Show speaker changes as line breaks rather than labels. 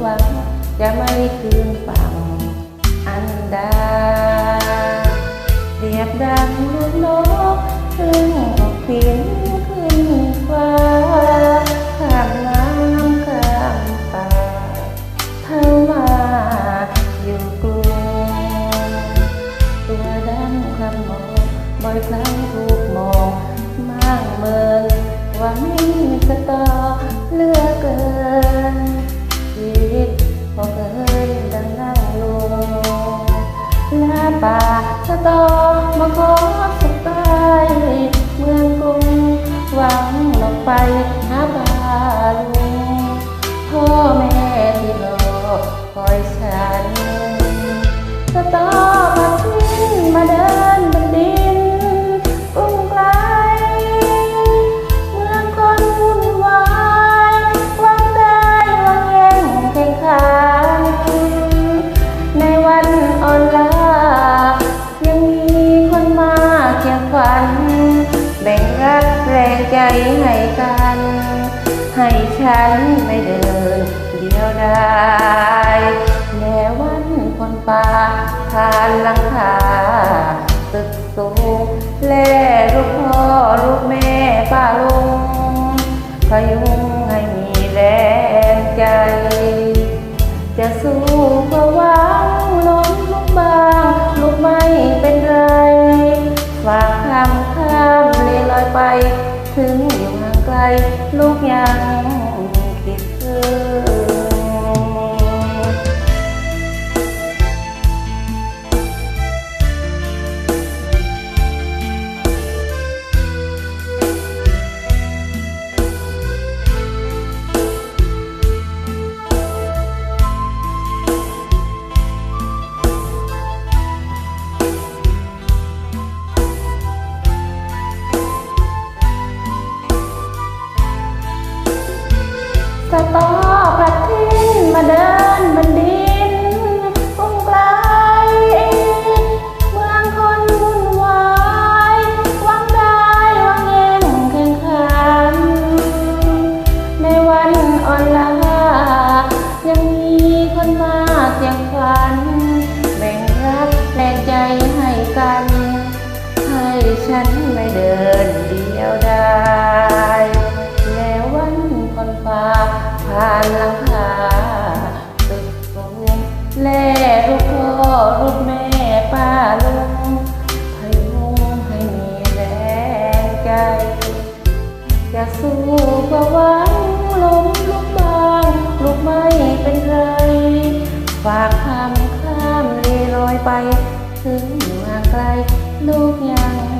หวัง จะไม่คืนฝั่งอันดาเรียบดังลูกนกซึ่งออกบินขึ้นฟ้าข้ามน้ำข้ามป่าเข้ามาอยู่กรุงตัวดำคำมองบ่อยครั้งถูกมองมากเมินว่าไม่มีสตอเลือกเกิน สตอมาขอสบายเมืองกรุงหวังหลบไปหาบาลุงพ่อแม่ที่รอคอยฉันสตอ ให้ฉันไม่เดินเดียวดายแม้วันคนป่าผ่านหลังคาตึกสูงแล่ลูกพ่อลูกแม่ป้าลุงพยุง ลูกยัง สตอพัดทิ้งมาเดินบนดินกรุงไกลเมืองคนวุ่นวายวังได้วังแย่งแข่งขัน ในวันอ่อนล้ายังมีคนมาเสียงฝัน แบ่งรักแรงใจให้กัน ให้ฉันไม่เดินเดียวได้แล้ จะสู้ก็หวังล้มลุกบางลุกไม่เป็นไร ฝากคำข้ามเลลอยไป ถึงอยู่ห่างไกลลูกยัง